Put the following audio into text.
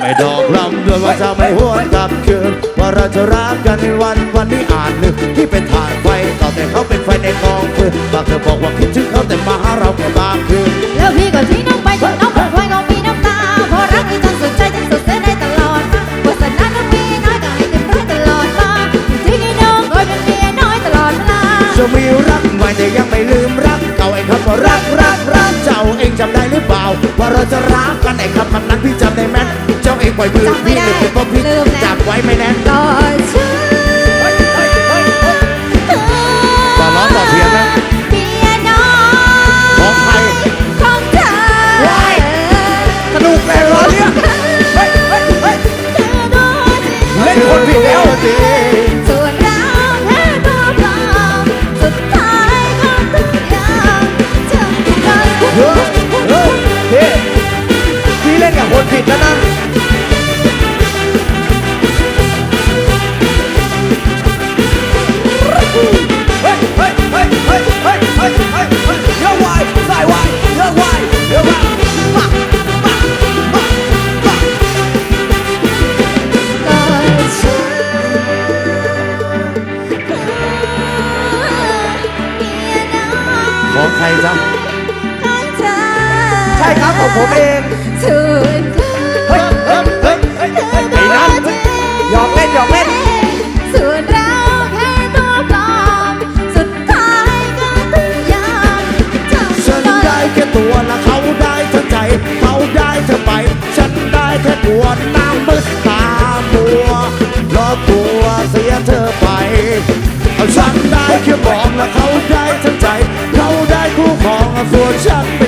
ไม่ดอกรำด้วยว่าจะไม่หวนกลับคืนว่าเราจะรักกันในวันวันที่อ่านหนึ่งที่เป็นฐานไฟต่อแต่เขาเป็นไฟในกองฟืนฝากเธอ ปล่อยมือจำไม่ได้วจับไว้ไม่แน่ ของใครจ๊ะใช่ครับของผมเองถูกเฮ้ยเฮ้ยเฮ้ยเฮ้ยไอ้นัทหยอกเล่นหยอกเล่นส่วนเราแค่ตัวปลอมสุดท้ายก็ต้องยอมฉันได้แค่ตัวนะเขาได้เธอใจเขาได้เธอไป ฉันได้แค่ปวดน้ำมืดตามัวรอตัวเสียเธอไป ฉันได้แค่บอกนะเขาได้เธอใจ Jack